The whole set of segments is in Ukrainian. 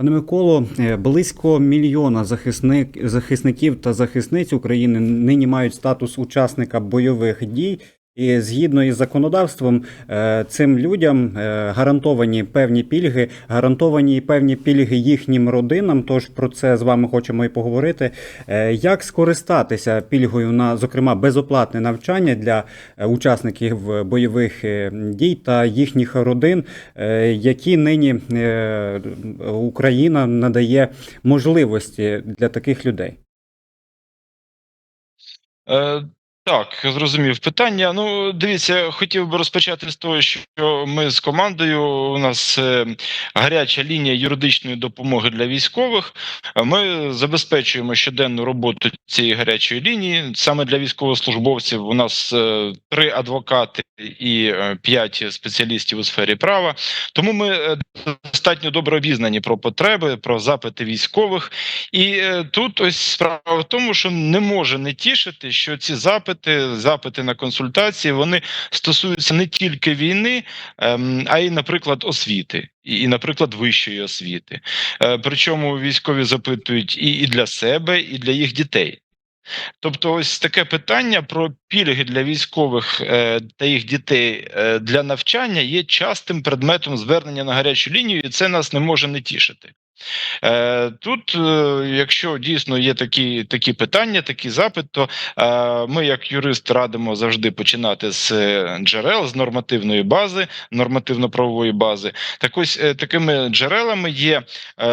Пане Миколо, е, близько мільйона захисник, захисників та захисниць України нині мають статус учасника бойових дій. І згідно із законодавством, е, цим людям е, гарантовані певні пільги, гарантовані і певні пільги їхнім родинам. Тож про це з вами хочемо і поговорити. Е, Як скористатися пільгою на, зокрема, безоплатне навчання для учасників бойових дій та їхніх родин, які нині Україна надає можливості для таких людей? Так, зрозумів питання. Ну, дивіться, хотів би розпочати з того, що ми з командою. У нас е, гаряча лінія юридичної допомоги для військових. Ми забезпечуємо щоденну роботу цієї гарячої лінії. Саме для військовослужбовців у нас е, три адвокати і е, п'ять спеціалістів у сфері права. Тому ми достатньо добре обізнані про потреби, про запити військових. І тут ось справа в тому, що не може не тішити, що ці запити, запити на консультації, вони стосуються не тільки війни, ем, а й, наприклад, освіти. І, і, наприклад, вищої освіти. Е, Причому військові запитують і, і для себе, і для їх дітей. Тобто, ось таке питання про пільги для військових е, та їх дітей е, для навчання є частим предметом звернення на гарячу лінію, і це нас не може не тішити. Е, Тут, е, якщо дійсно є такі такі питання, такий запит, то е, ми, як юрист, радимо завжди починати з джерел, з нормативної бази, нормативно-правової бази. Так ось такими джерелами є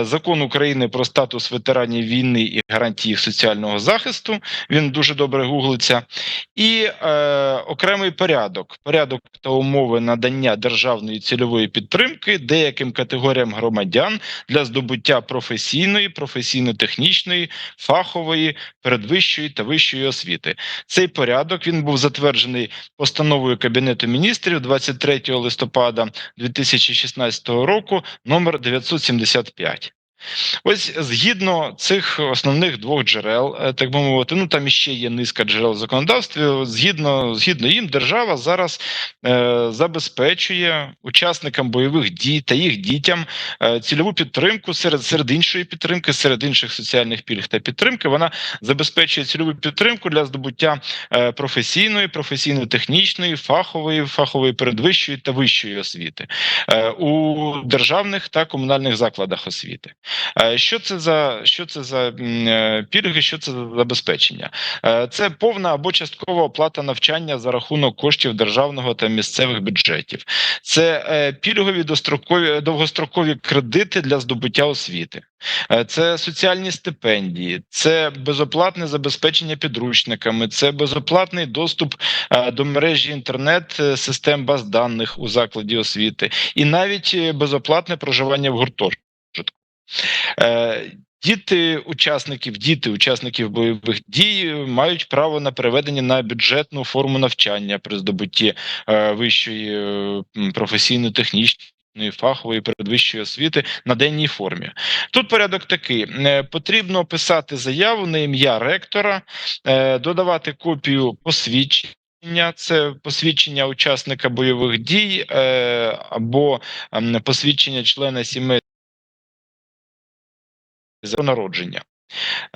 закон України про статус ветеранів війни і гарантії їх соціального захисту. Він дуже добре гуглиться, і е, окремий порядок, порядок та умови надання державної цільової підтримки деяким категоріям громадян для здобуття професійної, професійно-технічної, фахової, передвищої та вищої освіти. Цей порядок він був затверджений постановою Кабінету міністрів 23 листопада 2016 року, номер 975. Ось згідно цих основних двох джерел, е, так би мовити, ну там іще є низка джерел в законодавстві. Згідно згідно їм, держава зараз е, забезпечує учасникам бойових дій та їх дітям е, цільову підтримку серед серед іншої підтримки, серед інших соціальних пільг та підтримки. Вона забезпечує цільову підтримку для здобуття е, професійної, професійно-технічної, фахової, фахової передвищої та вищої освіти е, у державних та комунальних закладах освіти. Е, Що це за що це за е, пільги? Що це за забезпечення? Е, Це повна або часткова оплата навчання за рахунок коштів державного та місцевих бюджетів. Це пільгові дострокові довгострокові кредити для здобуття освіти. Це соціальні стипендії, це безоплатне забезпечення підручниками, це безоплатний доступ до мережі інтернет систем баз даних у закладі освіти, і навіть безоплатне проживання в гуртожитку. Е, Діти учасників, діти учасників бойових дій мають право на переведення на бюджетну форму навчання при здобутті е, вищої е, професійно-технічної фахової передвищої освіти на денній формі. Тут порядок такий: потрібно писати заяву на ім'я ректора, додавати копію посвідчення. Це посвідчення учасника бойових дій або посвідчення члена сімей за народження.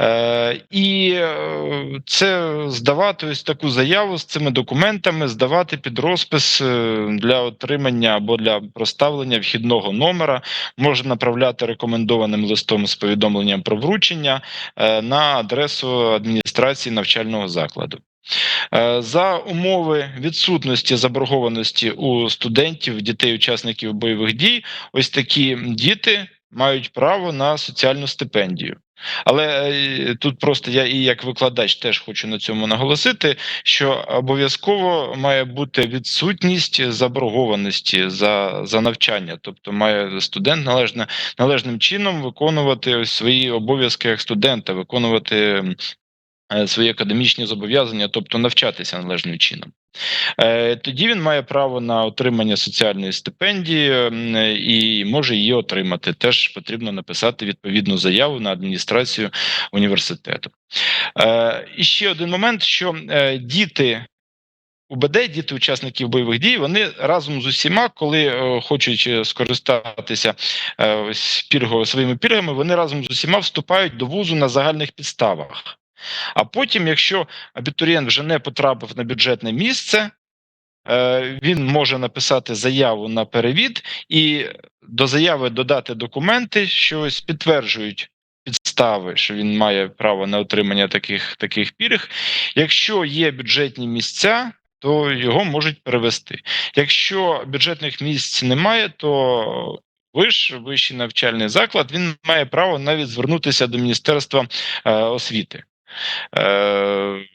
Е, і е, це здавати ось таку заяву з цими документами, здавати під розпис е, для отримання або для проставлення вхідного номера, можна направляти рекомендованим листом з повідомленням про вручення е, на адресу адміністрації навчального закладу. За умови відсутності заборгованості у студентів, дітей, учасників бойових дій, ось такі діти мають право на соціальну стипендію. Але е, тут просто я і як викладач теж хочу на цьому наголосити, що обов'язково має бути відсутність заборгованості за, за навчання, тобто має студент належне, належним чином виконувати свої обов'язки як студента, виконувати свої академічні зобов'язання, тобто навчатися належним чином. Е, Тоді він має право на отримання соціальної стипендії і може її отримати. Теж потрібно написати відповідну заяву на адміністрацію університету. Е, І ще один момент: що е, діти УБД, діти учасників бойових дій, вони разом з усіма, коли е, хочуть е, скористатися е, ось пільго, своїми пільгами, вони разом з усіма вступають до вузу на загальних підставах. А потім, якщо абітурієнт вже не потрапив на бюджетне місце, е, він може написати заяву на перевід і до заяви додати документи, що підтверджують підстави, що він має право на отримання таких, таких пільг. Якщо є бюджетні місця, то його можуть перевести. Якщо бюджетних місць немає, то виш, вищий навчальний заклад, він має право навіть звернутися до Міністерства е, освіти. Е,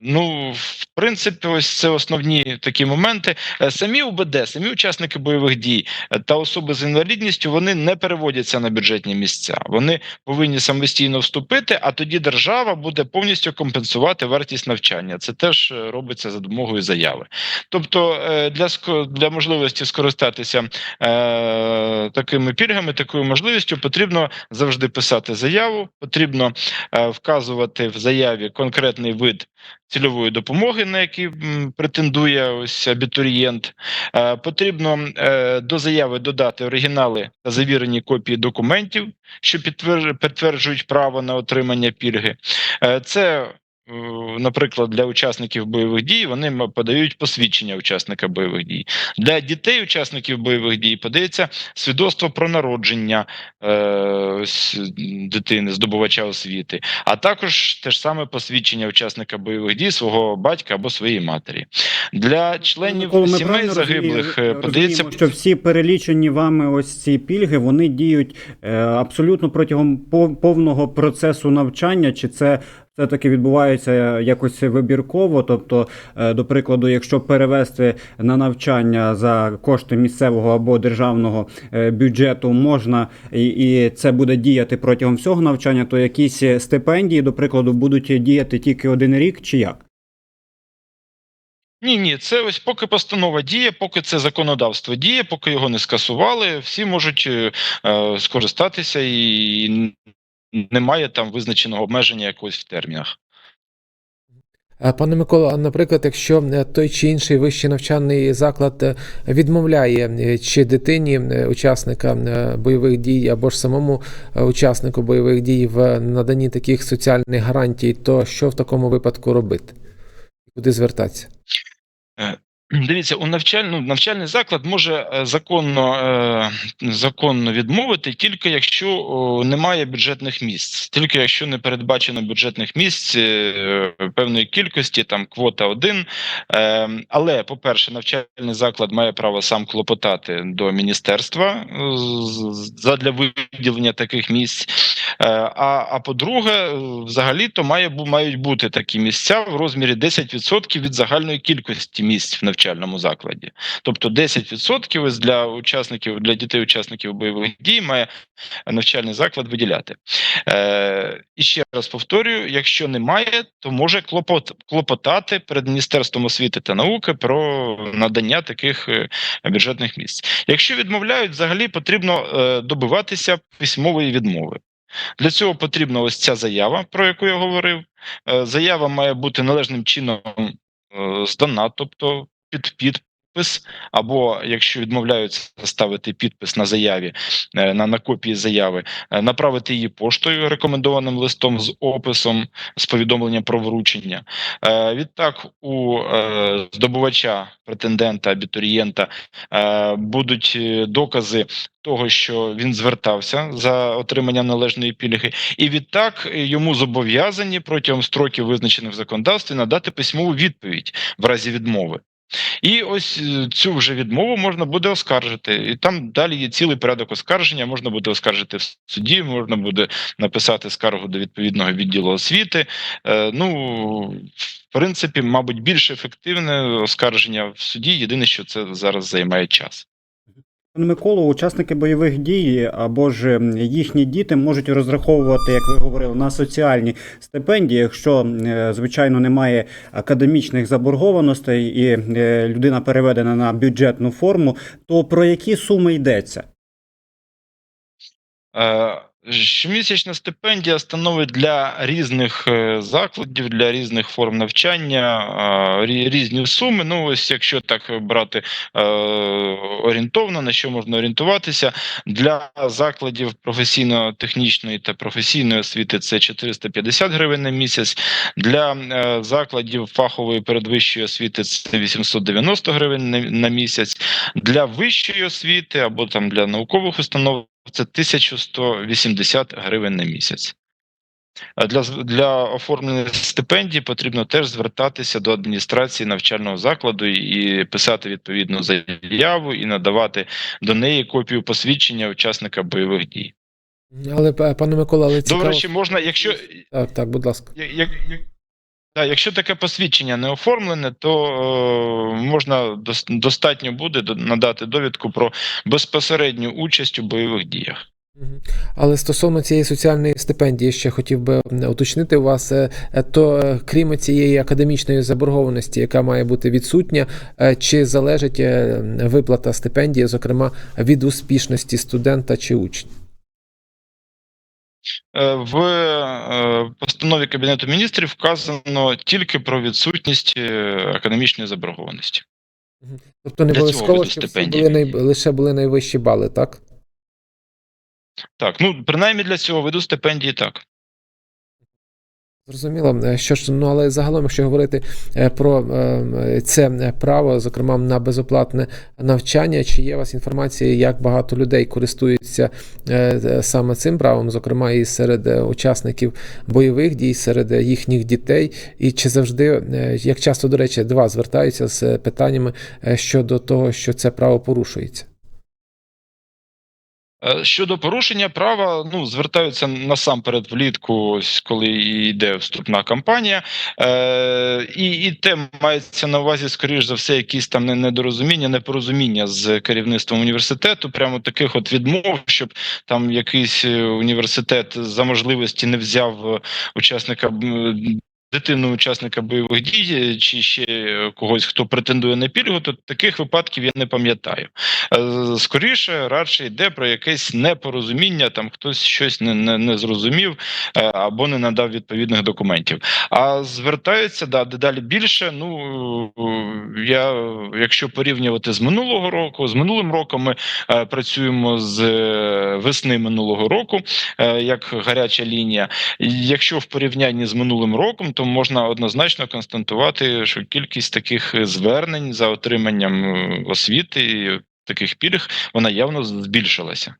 Ну, в принципі, ось це основні такі моменти. Е, Самі УБД, самі учасники бойових дій е, та особи з інвалідністю вони не переводяться на бюджетні місця. Вони повинні самостійно вступити, а тоді держава буде повністю компенсувати вартість навчання. Це теж е, робиться за допомогою заяви. Тобто, для для можливості скористатися е, такими пільгами, такою можливістю, потрібно завжди писати заяву, потрібно е, вказувати в заяві конкретний вид цільової допомоги, на який претендує ось абітурієнт. Е, Потрібно е, до заяви додати оригінали та завірені копії документів, що підтверджують право на отримання пільги. Е, Це Наприклад, для учасників бойових дій вони подають посвідчення учасника бойових дій. Для дітей учасників бойових дій подається свідоцтво про народження е, дитини, здобувача освіти, а також те ж саме посвідчення учасника бойових дій свого батька або своєї матері. Для членів Микола, сімей загиблих е, розуміємо, подається що всі перелічені вами ось ці пільги вони діють е, абсолютно протягом пов- повного процесу навчання, чи це все таки відбувається якось вибірково? Тобто, е, до прикладу, якщо перевести на навчання за кошти місцевого або державного е, бюджету можна, і, це буде діяти протягом всього навчання, то якісь стипендії, до прикладу, будуть діяти тільки один рік, чи як? Ні, ні, це ось поки постанова діє, поки це законодавство діє, поки його не скасували, всі можуть е, е, скористатися і немає там визначеного обмеження якогось в термінах. Пане Микола, наприклад, якщо е, той чи інший вищий навчальний заклад е, відмовляє е, чи дитині е, учасника е, бойових дій або ж самому е, учаснику бойових дій в наданні таких соціальних гарантій, то що в такому випадку робити? Куди звертатися? Дивіться, у навчальну навчальний заклад може е, законно, е, законно відмовити тільки якщо немає бюджетних місць, тільки якщо не передбачено бюджетних місць е, певної кількості, там квота один. Але, по-перше, навчальний заклад має право сам клопотати до міністерства е, задля виділення таких місць. Е, А, а по-друге, е, взагалі-то має бу- мають бути такі місця в розмірі 10% від загальної кількості місць в навчальному закладі. Тобто 10% ось для учасників для дітей учасників бойових дій має навчальний заклад виділяти. Е, і ще раз повторюю: якщо немає, то може клопот, клопотати перед Міністерством освіти та науки про надання таких е, бюджетних місць. Якщо відмовляють, взагалі потрібно добиватися письмової відмови. Для цього потрібна ось ця заява, про яку я говорив. Е, Заява має бути належним чином е, здана, тобто під підпис, або якщо відмовляються ставити підпис на заяві, е, на, на копії заяви, е, направити її поштою рекомендованим листом з описом, з повідомленням про вручення. Е, Відтак, у здобувача, претендента, абітурієнта будуть докази того, що він звертався за отримання належної пільги, і відтак йому зобов'язані протягом строків, визначених в законодавстві, надати письмову відповідь в разі відмови. І ось е, цю вже відмову можна буде оскаржити. І там далі є цілий порядок оскарження. Можна буде оскаржити в суді, можна буде написати скаргу до відповідного відділу освіти. Е, ну, в принципі, мабуть, більш ефективне оскарження в суді. Єдине, що це зараз займає час. Пане Миколо, учасники бойових дій або ж їхні діти можуть розраховувати, як ви говорили, на соціальні стипендії, якщо, е, звичайно, немає академічних заборгованостей і е, людина переведена на бюджетну форму, то про які суми йдеться? Е, Щомісячна стипендія становить для різних е, закладів, для різних форм навчання різні суми. Ну, ось якщо так брати е, орієнтовно, на що можна орієнтуватися, для закладів професійно-технічної та професійної освіти це 450 гривень на місяць. Для е, закладів фахової передвищої освіти це 890 гривень на місяць. Для вищої освіти або там для наукових установ це 1180 гривень на місяць. А для, для оформлення стипендій потрібно теж звертатися до адміністрації навчального закладу і писати відповідну заяву і надавати до неї копію посвідчення учасника бойових дій. Але пане Микола, але цікаво. До речі, можна, якщо Так, так, будь ласка. як, як- якщо таке посвідчення не оформлене, то е, можна дос- достатньо буде надати довідку про безпосередню участь у бойових діях. Але стосовно цієї соціальної стипендії, ще хотів би уточнити у вас, е, е, то е, крім цієї академічної заборгованості, яка має бути відсутня, е, чи залежить е, виплата стипендії, зокрема від успішності студента чи учня? Е, В е, постанові Кабінету міністрів вказано тільки про відсутність економічної заборгованості. Тобто не обов'язково, були най... лише були найвищі бали, так? Так, ну принаймні для цього виду стипендії так. Зрозуміло, Е, що ж, ну але загалом, якщо говорити е, про е, це право, зокрема на безоплатне навчання, чи є у вас інформація, як багато людей користуються саме цим правом, зокрема і серед учасників бойових дій, серед їхніх дітей, і чи завжди, як часто, до речі, до вас звертаються з питаннями щодо того, що це право порушується? Е, Щодо порушення права, ну звертаються насамперед влітку, ось коли йде вступна кампанія, е, і, і те мається на увазі, скоріш за все, якісь там не- недорозуміння, непорозуміння з керівництвом університету. Прямо таких от відмов, щоб там якийсь е, університет за можливості не взяв е, учасника. Дитину учасника бойових дій е, чи ще е, когось, хто претендує на пільгу, то таких випадків я не пам'ятаю. Е, Скоріше, радше йде про якесь непорозуміння, там хтось щось не, не, не зрозумів або не надав відповідних документів. А звертаються да, дедалі більше. Ну я, якщо порівнювати з минулого року, з минулим роком ми працюємо з весни минулого року, як гаряча лінія. Якщо в порівнянні з минулим роком, то можна однозначно констатувати, що кількість таких звернень за отриманням е, освіти, таких пільг, вона явно збільшилася.